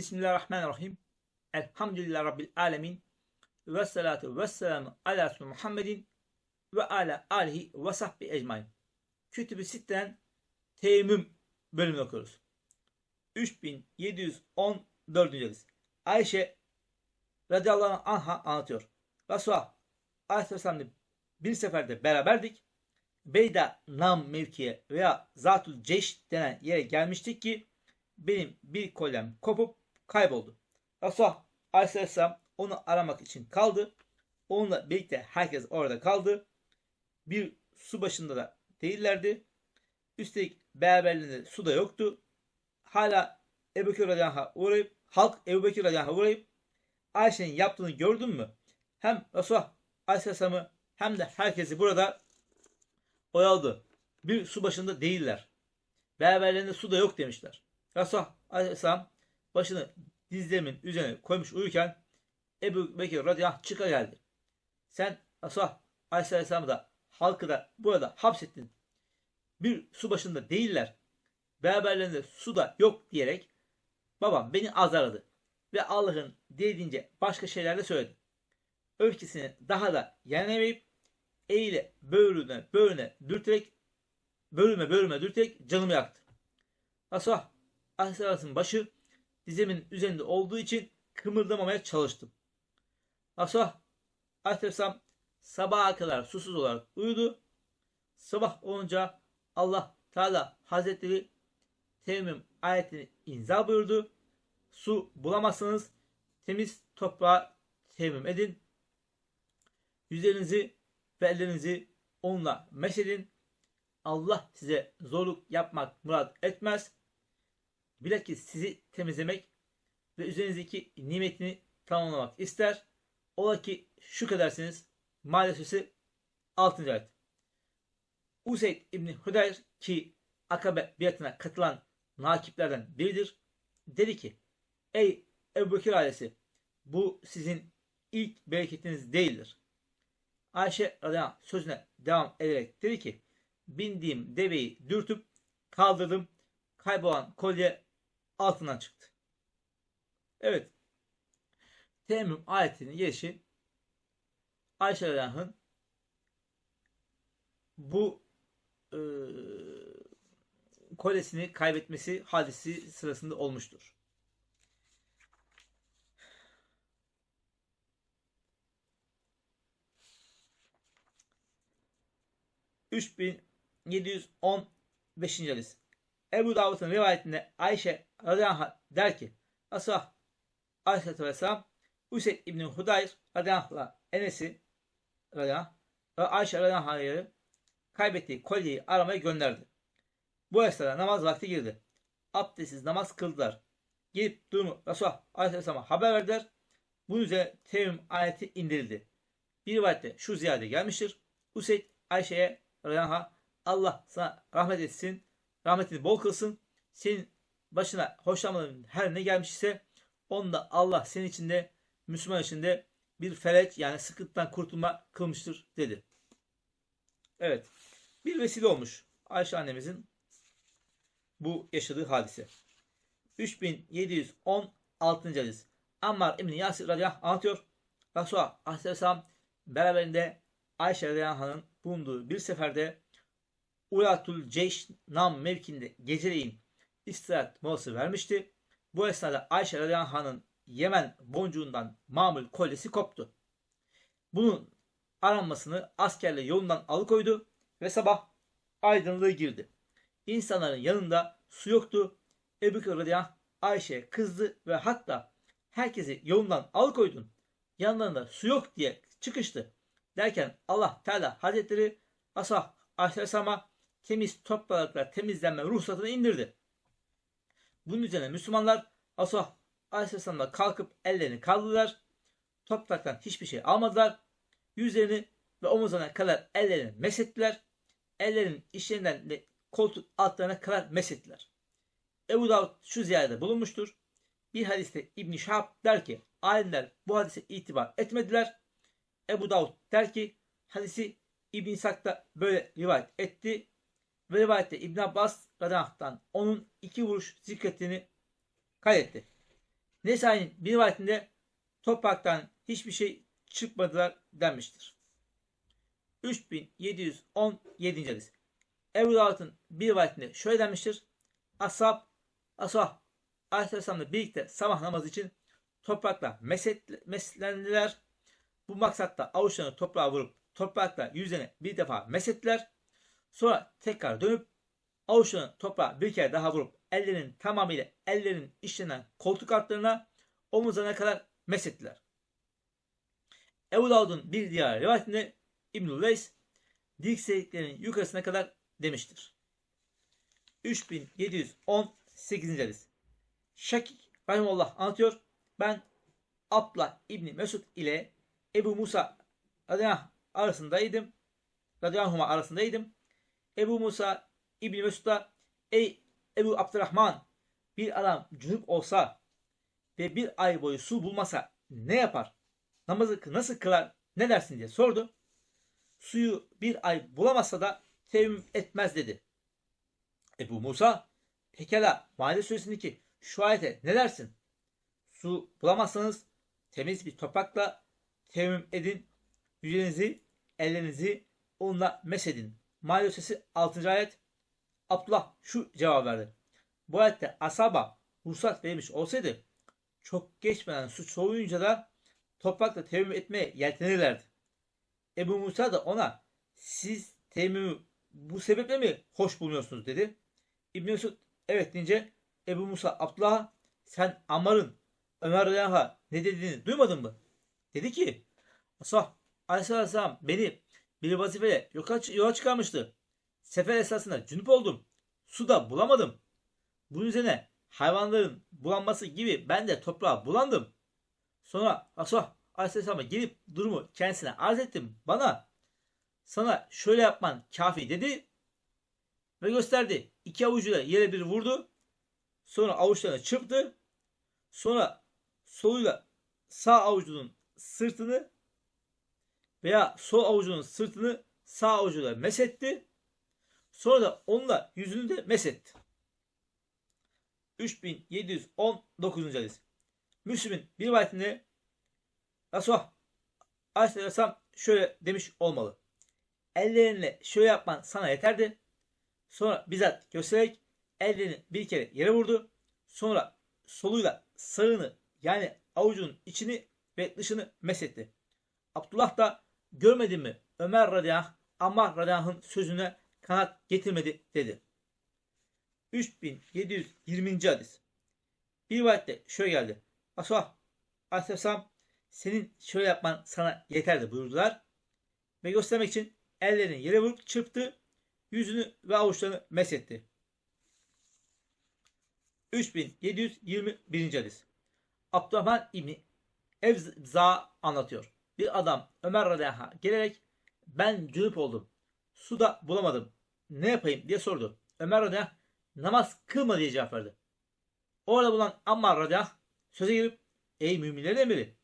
Bismillahirrahmanirrahim. Elhamdülillah Rabbil alemin. Ve salatu ve selamu ala Muhammedin ve ala alihi ve sahbi ecmain. Kütüb-i Sitte'den teyemmüm bölümünü okuyoruz. 3714. hadis. Ayşe radıyallahu anh'a anlatıyor. Resulullah aleyhisselam'la bir seferde beraberdik. Beyda Nam mevkiye veya Zatul Ceş denen yere gelmiştik ki benim bir kolyem kopup kayboldu. Resulullah Aleyhisselam onu aramak için kaldı. Onunla birlikte herkes orada kaldı. Bir su başında da değillerdi. Üstelik beraberliğinde su da yoktu. Hala Ebu Bekir radıyallahu uğrayıp halk Ebu Bekir radıyallahu uğrayıp Ayşe'nin yaptığını gördün mü? Hem Resulullah Aleyhisselam'ı hem de herkesi burada oyaladı. Bir su başında değiller. Beraberlerinde su da yok demişler. Resulullah Aleyhisselam başını dizlerimin üzerine koymuş uyurken Ebu Bekir radıyallahu çıka geldi. Sen Resulullah Aleyhisselam'ı da halkı da burada hapsettin. Bir su başında değiller. Beraberlerinde su da yok diyerek babam beni azarladı. Ve Allah'ın dediğince başka şeyler de söyledi. Öfkesini daha da yenemeyip eğile böğrüne böğrüne dürterek bölüme bölüme dürterek canımı yaktı. Resulullah Aleyhisselam'ın başı dizimin üzerinde olduğu için kımıldamamaya çalıştım. Resulullah Aleyhisselam sabaha kadar susuz olarak uyudu. Sabah olunca Allah Teala Hazretleri temmüm ayetini inza buyurdu. Su bulamazsanız temiz toprağa temmüm edin. Yüzlerinizi ve ellerinizi onunla meşedin. Allah size zorluk yapmak murat etmez. Bilakis sizi temizlemek ve üzerinizdeki nimetini tamamlamak ister. Ola ki şükredersiniz. Maalesef 6. ayet. Useyd İbni Hudayr ki Akabe biatına katılan nakiplerden biridir. Dedi ki Ey Ebu Bekir ailesi bu sizin ilk bereketiniz değildir. Ayşe radıyallahu sözüne devam ederek dedi ki bindiğim deveyi dürtüp kaldırdım. Kaybolan kolye altından çıktı. Evet. Temmüm ayetinin gelişi Ayşe radıyallahu bu e, kolesini kaybetmesi hadisi sırasında olmuştur. Üç bin 715. hadis. Ebu Davud'un rivayetinde Ayşe radıyallahu anh der ki Asah Aleyhisselatü Vesselam Üseyd İbni Hudayr radıyallahu Enes'i radıyallahu Ayşe radıyallahu anh'ı kaybettiği kolyeyi aramaya gönderdi. Bu esnada namaz vakti girdi. Abdestsiz namaz kıldılar. Gelip durumu Resulullah Aleyhisselam'a haber verdiler. Bunun üzerine tevhim ayeti indirildi. Bir rivayette şu ziyade gelmiştir. Üseyd Ayşe'ye radıyallahu anh Allah sana rahmet etsin. Rahmetini bol kılsın. Senin başına hoşlanmadığın her ne gelmişse onda Allah senin içinde Müslüman içinde bir felç yani sıkıntıdan kurtulma kılmıştır dedi. Evet. Bir vesile olmuş Ayşe annemizin bu yaşadığı hadise. 3716. hadis. Ammar İbni Yasir radıyallahu anlatıyor. Resulullah aleyhisselam beraberinde Ayşe radıyallahu bulunduğu bir seferde Ulatul Ceyş nam mevkinde geceleyin istirahat molası vermişti. Bu esnada Ayşe radıyallahu anh'ın Yemen boncuğundan mamul kolyesi koptu. Bunun aranmasını askerle yolundan alıkoydu ve sabah aydınlığı girdi. İnsanların yanında su yoktu. Ebu Bekir Ayşe kızdı ve hatta herkesi yolundan alıkoydun. Yanlarında su yok diye çıkıştı. Derken Allah Teala Hazretleri Asah Aleyhisselam'a temiz toprakla temizlenme ruhsatını indirdi. Bunun üzerine Müslümanlar Asah Aleyhisselam'la kalkıp ellerini kaldırdılar. Topraktan hiçbir şey almadılar. Yüzlerini ve omuzlarına kadar ellerini mesettiler. Ellerin işlerinden de koltuk altlarına kadar mesettiler. Ebu Davud şu ziyarede bulunmuştur. Bir hadiste İbn Şahab der ki alimler bu hadise itibar etmediler. Ebu Davud der ki hadisi İbn da böyle rivayet etti. Rivayette İbn Abbas radıyallahu onun iki vuruş zikrettiğini kaydetti. Nesai'nin bir rivayetinde topraktan hiçbir şey çıkmadılar denmiştir. 3717. hadis. Ebu Davud'un bir rivayetinde şöyle denmiştir. Ashab, ashab Aleyhisselam'la birlikte sabah namazı için toprakla meset, meslendiler. Bu maksatla avuçlarını toprağa vurup toprakla yüzlerine bir defa mesettiler. Sonra tekrar dönüp avuçlarını toprağa bir kere daha vurup ellerinin tamamıyla ellerin işlenen koltuk altlarına omuzlarına kadar mesettiler. Ebu Davud'un bir diğer rivayetinde İbnül Veys dirseklerinin yukarısına kadar demiştir. 3718. hadis. Şakik Rahimullah anlatıyor. Ben Abla İbni Mesud ile Ebu Musa radıyallahu arasındaydım. Radıyallahu arasındaydım. Ebu Musa İbni Mesud'a ey Ebu Abdurrahman bir adam cünüp olsa ve bir ay boyu su bulmasa ne yapar? Namazı nasıl kılar? Ne dersin diye sordu. Suyu bir ay bulamazsa da tevim etmez dedi. Ebu Musa pekala Maide suresindeki şu ayete ne dersin? Su bulamazsanız temiz bir toprakla tevim edin. Yüzenizi, ellerinizi onunla mesedin. Maide suresi 6. ayet. Abdullah şu cevap verdi. Bu ayette asaba ruhsat verilmiş olsaydı çok geçmeden su soğuyunca da toprakla tevim etmeye yeltenirlerdi. Ebu Musa da ona siz temmümü bu sebeple mi hoş buluyorsunuz dedi. İbn Mesud evet deyince Ebu Musa Abdullah'a sen Ammar'ın Ömer Reyhan'a ne dediğini duymadın mı? Dedi ki Asah Aleyhisselam beni bir vazifeyle yola, çıkarmıştı. Sefer esasında cünüp oldum. Su da bulamadım. Bunun üzerine hayvanların bulanması gibi ben de toprağa bulandım. Sonra Asah Aleyhisselam'a gelip durumu kendisine arz ettim. Bana sana şöyle yapman kafi dedi ve gösterdi. İki avucuyla yere bir vurdu. Sonra avuçlarını çırptı. Sonra soluyla sağ avucunun sırtını veya sol avucunun sırtını sağ avucuyla mesetti. Sonra da onunla yüzünü de mesetti. 3719. hadis. Müslüm'ün bir rivayetinde Resulullah Aleyhisselam şöyle demiş olmalı. Ellerinle şöyle yapman sana yeterdi. Sonra bizzat göstererek ellerini bir kere yere vurdu. Sonra soluyla sağını yani avucunun içini ve dışını mesetti. Abdullah da görmedin mi Ömer radıyallahu Ammar radıyallahu sözüne kanat getirmedi dedi. 3720. hadis. Bir rivayette şöyle geldi. Resulullah aleyhisselam senin şöyle yapman sana yeterdi buyurdular. Ve göstermek için ellerini yere vurup çırptı. Yüzünü ve avuçlarını mesetti. 3721. hadis. Abdurrahman İbni Evza anlatıyor. Bir adam Ömer radıyallahu gelerek ben cünüp oldum. Su da bulamadım. Ne yapayım diye sordu. Ömer radıyallahu namaz kılma diye cevap verdi. Orada bulunan Ammar radıyallahu söze girip ey müminlerin emiri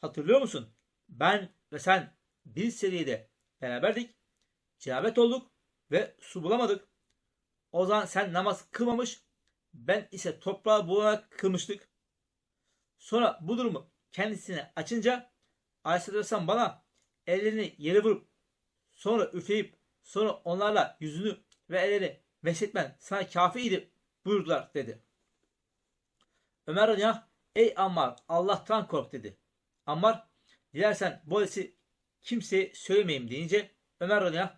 hatırlıyor musun? Ben ve sen bir seriyede beraberdik. Cenabet olduk ve su bulamadık. O zaman sen namaz kılmamış ben ise toprağı bularak kılmıştık. Sonra bu durumu kendisine açınca Aleyhisselam bana ellerini yere vurup sonra üfleyip sonra onlarla yüzünü ve ellerini meshetmen sana kafiydi buyurdular dedi. Ömer radıyallahu ey Ammar Allah'tan kork dedi. Ammar dilersen bu hadisi kimseye söylemeyeyim deyince Ömer radıyallahu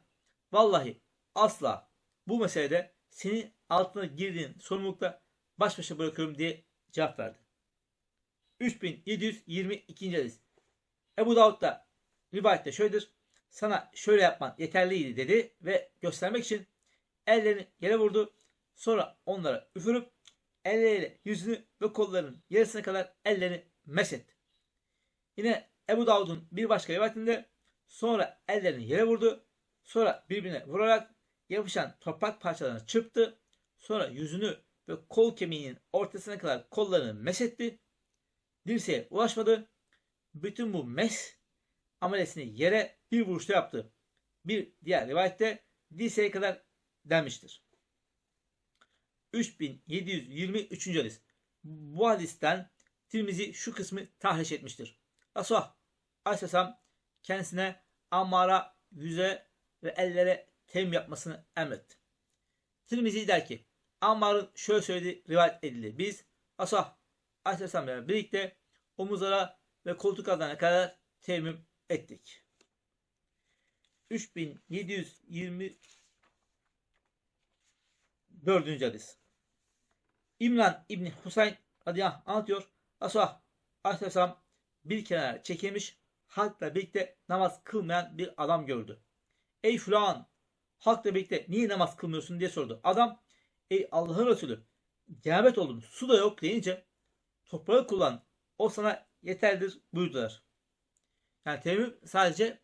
vallahi asla bu meselede senin altına girdiğin sorumlulukla baş başa bırakıyorum diye cevap verdi. 3722. hadis. Ebu Davud da rivayette şöyledir. Sana şöyle yapman yeterliydi dedi ve göstermek için ellerini yere vurdu. Sonra onlara üfürüp elleriyle yüzünü ve kollarının yarısına kadar ellerini mesetti. Yine Ebu Davud'un bir başka rivayetinde sonra ellerini yere vurdu. Sonra birbirine vurarak yapışan toprak parçalarını çırptı. Sonra yüzünü ve kol kemiğinin ortasına kadar kollarını mesetti. Dirseğe ulaşmadı. Bütün bu mes amelesini yere bir vuruşta yaptı. Bir diğer rivayette dirseğe kadar denmiştir. 3723. hadis. Bu hadisten Tirmizi şu kısmı tahriş etmiştir. Resulullah Aleyhisselam kendisine Ammar'a yüze ve ellere tem yapmasını emretti. Tirmizi der ki Ammar'ın şöyle söylediği rivayet edildi. Biz Resulullah Aleyhisselam'la birlikte omuzlara ve koltuk altlarına kadar temmüm ettik. 3720 Dördüncü hadis. İmran İbni Husayn radıyallahu anlatıyor. Resulullah aleyhisselam bir kenara çekilmiş halkla birlikte namaz kılmayan bir adam gördü. Ey filan halkla birlikte niye namaz kılmıyorsun diye sordu. Adam ey Allah'ın Resulü cenabet oldum su da yok deyince toprağı kullan o sana yeterlidir buyurdular. Yani temmüm sadece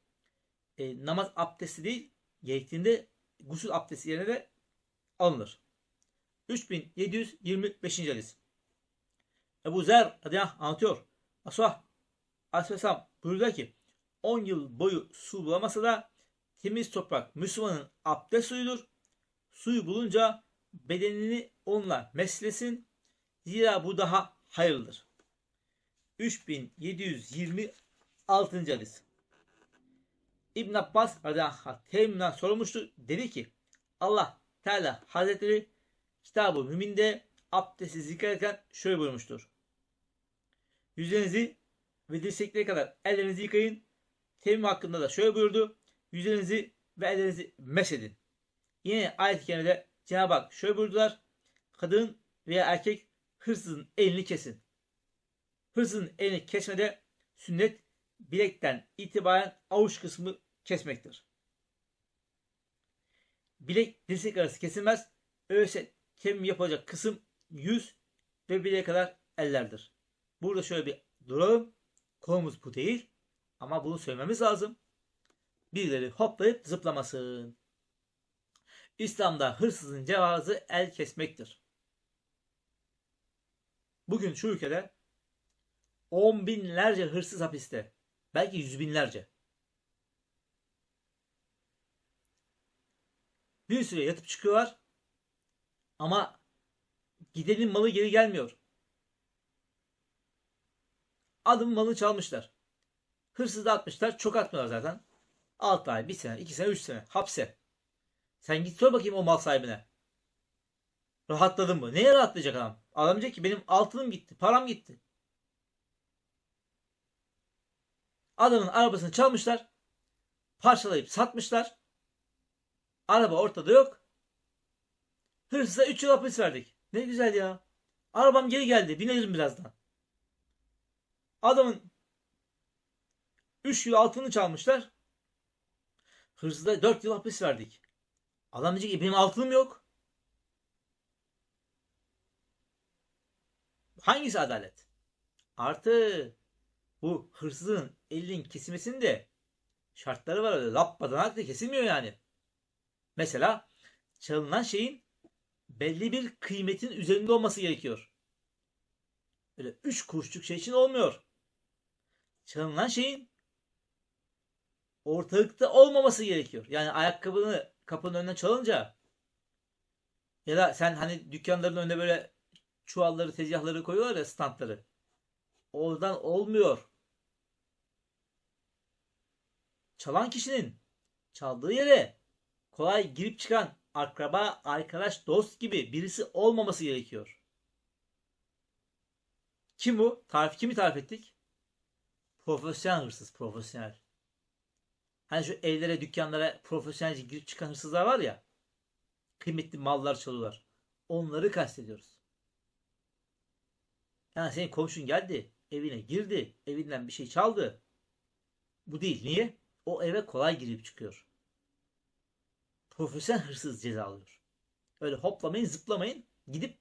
e, namaz abdesti değil gerektiğinde gusül abdesti yerine de alınır. 3725. hadis. Ebu Zer radıyallahu anlatıyor. Resulullah aleyhisselam buyurdu ki 10 yıl boyu su bulamasa da temiz toprak Müslümanın abdest suyudur. Suyu bulunca bedenini onunla meslesin. Zira bu daha hayırlıdır. 3726. hadis. İbn Abbas radıyallahu anh sorulmuştu. Dedi ki Allah Teala Hazretleri kitabı Mümin'de abdesti zikrederken şöyle buyurmuştur. Yüzlerinizi ve dirseklere kadar ellerinizi yıkayın. Temmüm hakkında da şöyle buyurdu. Yüzlerinizi ve ellerinizi mesedin. Yine ayet-i kerimede Cenab-ı Hak şöyle buyurdular. Kadın veya erkek hırsızın elini kesin. Hırsızın elini kesmede sünnet bilekten itibaren avuç kısmı kesmektir. Bilek dirsek arası kesilmez. Öyleyse temmüm yapılacak kısım yüz ve bileğe kadar ellerdir. Burada şöyle bir duralım. Konumuz bu değil. Ama bunu söylememiz lazım. Birileri hoplayıp zıplamasın. İslam'da hırsızın cevazı el kesmektir. Bugün şu ülkede on binlerce hırsız hapiste. Belki yüz binlerce. Bir süre yatıp çıkıyorlar. Ama gidenin malı geri gelmiyor. Adım malı çalmışlar. Hırsız da atmışlar. Çok atmıyorlar zaten. 6 ay, 1 sene, 2 sene, 3 sene hapse. Sen git sor bakayım o mal sahibine. Rahatladın mı? Neye rahatlayacak adam? Adam diyecek ki benim altınım gitti, param gitti. Adamın arabasını çalmışlar. Parçalayıp satmışlar. Araba ortada yok. Hırsıza 3 yıl hapis verdik. Ne güzel ya. Arabam geri geldi. Binerim birazdan. Adamın 3 yıl altını çalmışlar. Hırsıza 4 yıl hapis verdik. Adam diyecek ki benim altınım yok. Hangisi adalet? Artı bu hırsızın elinin kesilmesinde şartları var öyle lap badanak da kesilmiyor yani. Mesela çalınan şeyin belli bir kıymetin üzerinde olması gerekiyor. Öyle üç kuruşluk şey için olmuyor. Çalınan şeyin ortalıkta olmaması gerekiyor. Yani ayakkabını kapının önünden çalınca ya da sen hani dükkanların önüne böyle çuvalları, tezgahları koyuyorlar ya standları. Oradan olmuyor. Çalan kişinin çaldığı yere kolay girip çıkan akraba, arkadaş, dost gibi birisi olmaması gerekiyor. Kim bu? Tarif kimi tarif ettik? Profesyonel hırsız, profesyonel. Hani şu evlere, dükkanlara profesyonelce girip çıkan hırsızlar var ya. Kıymetli mallar çalıyorlar. Onları kastediyoruz. Yani senin komşun geldi, evine girdi, evinden bir şey çaldı. Bu değil. Niye? O eve kolay girip çıkıyor. Profesyonel hırsız ceza alıyor. Öyle hoplamayın, zıplamayın. Gidip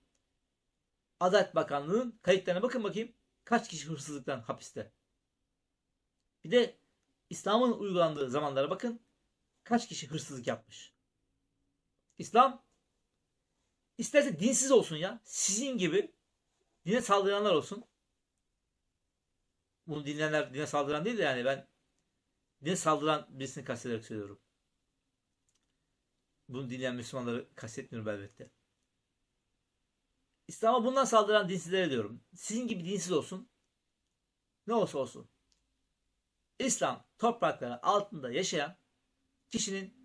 Adalet Bakanlığı'nın kayıtlarına bakın bakayım. Kaç kişi hırsızlıktan hapiste. Bir de İslam'ın uygulandığı zamanlara bakın. Kaç kişi hırsızlık yapmış. İslam isterse dinsiz olsun ya. Sizin gibi dine saldıranlar olsun. Bunu dinleyenler dine saldıran değil de yani ben dine saldıran birisini kastederek söylüyorum. Bunu dinleyen Müslümanları kastetmiyorum elbette. İslam'a bundan saldıran dinsizlere diyorum. Sizin gibi dinsiz olsun. ne olsa olsun İslam toprakları altında yaşayan kişinin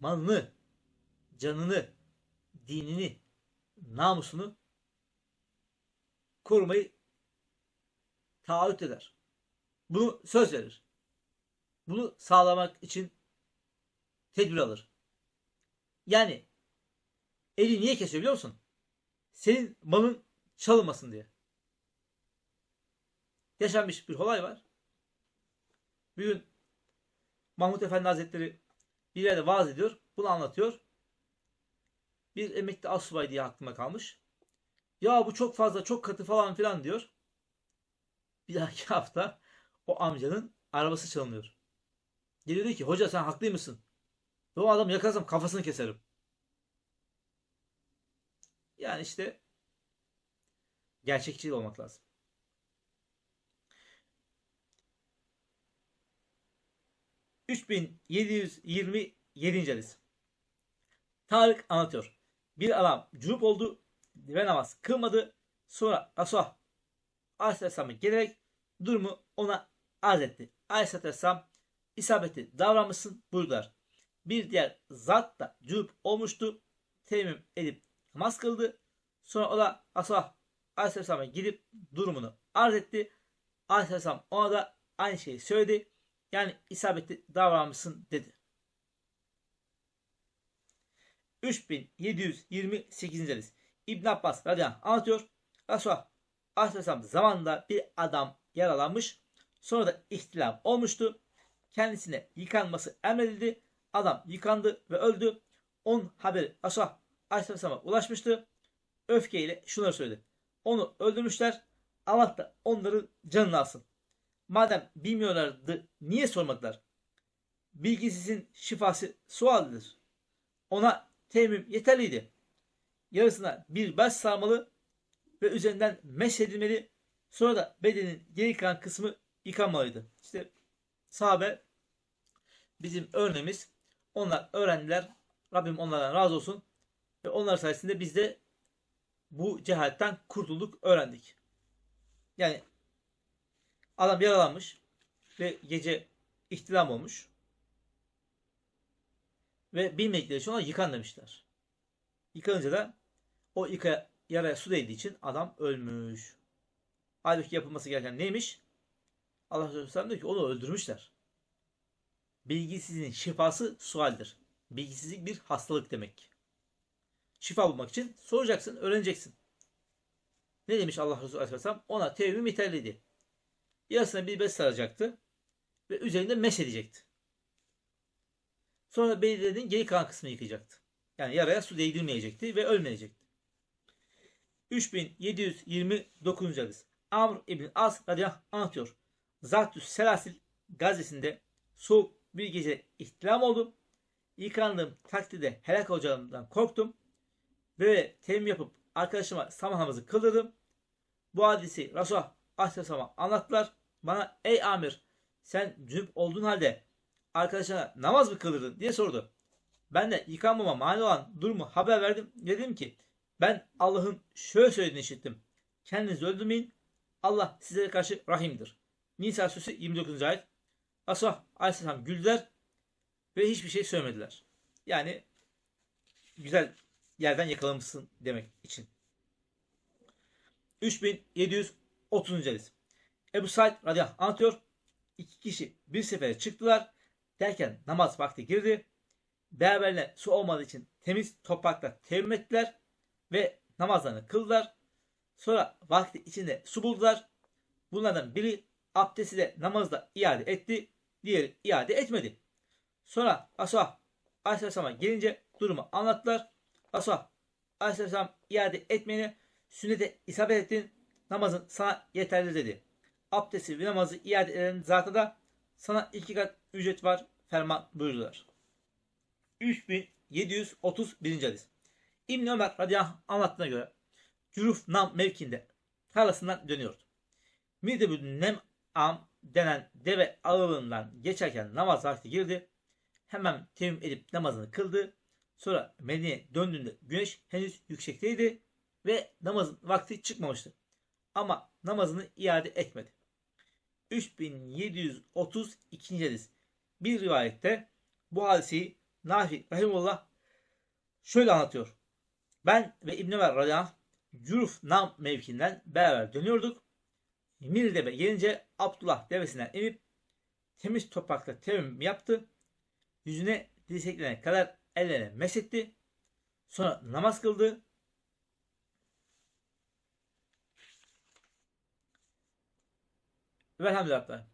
malını, canını, dinini, namusunu korumayı taahhüt eder. Bunu söz verir. Bunu sağlamak için tedbir alır. Yani eli niye kesiyor biliyor musun? Senin malın çalınmasın diye. Yaşanmış bir olay var. Bir gün Mahmut Efendi Hazretleri bir yerde vaaz ediyor. Bunu anlatıyor. Bir emekli asubay diye aklıma kalmış. Ya bu çok fazla, çok katı falan filan diyor. Bir dahaki hafta o amcanın arabası çalınıyor. Geliyor diyor ki hoca sen haklı mısın? Ve o adamı yakarsam kafasını keserim. Yani işte gerçekçi olmak lazım. ...3727. hadis. Tarık anlatıyor. Bir adam cunup oldu ve namaz kılmadı. Sonra Resulullah Aleyhisselam'a gelerek durumu ona arz etti. Aleyhisselam isabetli davranmışsın buyurdular. Bir diğer zat da cunup olmuştu. Temmüm edip namaz kıldı. Sonra o da Resulullah Aleyhisselam'a gidip durumunu arz etti. Aleyhisselam ona da aynı şeyi söyledi. Yani isabetli davranmışsın dedi. 3728. hadis. İbn Abbas radıyallahu anh anlatıyor. Resulullah Aleyhisselam zamanında bir adam yaralanmış. Sonra da ihtilam olmuştu. Kendisine yıkanması emredildi. Adam yıkandı ve öldü. Onun haberi Resulullah Aleyhisselam'a ulaşmıştı. Öfkeyle şunları söyledi. Onu öldürmüşler. Allah da onların canını alsın. Madem bilmiyorlardı niye sormadılar? Bilgisizin şifası sualdir. Ona temmüm yeterliydi. Yarısına bir baş sarmalı ve üzerinden meşedilmeli. Sonra da bedenin geri kalan kısmı yıkanmalıydı. İşte sahabe bizim örneğimiz. Onlar öğrendiler. Rabbim onlardan razı olsun. Ve onlar sayesinde biz de bu cehaletten kurtulduk, öğrendik. Yani adam yaralanmış ve gece ihtilam olmuş. Ve bilmedikleri için ona yıkan demişler. Yıkanınca da o yıka, yaraya su değdiği için adam ölmüş. Halbuki yapılması gereken neymiş? Allah Resulü diyor ki onu öldürmüşler. Bilgisizliğin şifası sualdir. Bilgisizlik bir hastalık demek. Şifa bulmak için soracaksın, öğreneceksin. Ne demiş Allah Resulü Aleyhisselam? Ona tevhim yeterliydi. Yarısına bir bez saracaktı ve üzerinde mesh edecekti. Sonra belirlediğin geri kalan kısmını yıkayacaktı. Yani yaraya su değdirmeyecekti ve ölmeyecekti. 3729. hadis. Amr İbn As radıyallahu anlatıyor. Zatüs Selasil gazesinde soğuk bir gece ihtilam oldum. Yıkandığım takdirde helak olacağımdan korktum. Böyle terim yapıp arkadaşıma sabah namazı kıldırdım. Bu hadisi Resulullah Aleyhisselam'a anlattılar. Bana ey amir sen cünüp olduğun halde arkadaşına namaz mı kıldırdın diye sordu. Ben de yıkanmama mani olan durumu haber verdim. Dedim ki ben Allah'ın şöyle söylediğini işittim. Kendinizi öldürmeyin. Allah sizlere karşı rahimdir. Nisa suresi 29. ayet. Resulullah Aleyhisselam güldüler ve hiçbir şey söylemediler. Yani güzel yerden yakalamışsın demek için. 3730. hadis. Ebu Said radıyallahu anh anlatıyor. İki kişi bir sefere çıktılar. Derken namaz vakti girdi. Beraberine su olmadığı için temiz toprakla temmüm ettiler ve namazlarını kıldılar. Sonra vakti içinde su buldular. Bunlardan biri abdesti de namazda iade etti. Diğeri iade etmedi. Sonra Resulullah Aleyhisselam'a gelince durumu anlattılar. Resulullah Aleyhisselam iade etmeyeni sünnete isabet ettin. Namazın sana yeterli dedi. Abdesti ve namazı iade eden zata da sana iki kat ücret var ferman buyurdular. 3731. hadis. İbn Ömer radıyallahu anlattığına göre Cüruf Nam mevkinde tarlasından dönüyordu. Mirdebül Nem Am denen deve ağılığından geçerken namaz vakti girdi. Hemen tevim edip namazını kıldı. Sonra Medine'ye döndüğünde güneş henüz yüksekteydi ve namazın vakti çıkmamıştı. Ama namazını iade etmedi. 3732. hadis. Bir rivayette bu hadiseyi Nafi Rahimullah şöyle anlatıyor. Ben ve İbn Ömer radıyallahu anh Nam mevkiinden beraber dönüyorduk. Mirdebe gelince Abdullah devesinden inip temiz toprakla tevim yaptı. Yüzüne dirseklerine kadar ellerine mesetti. Sonra namaz kıldı. Velhamdülillah.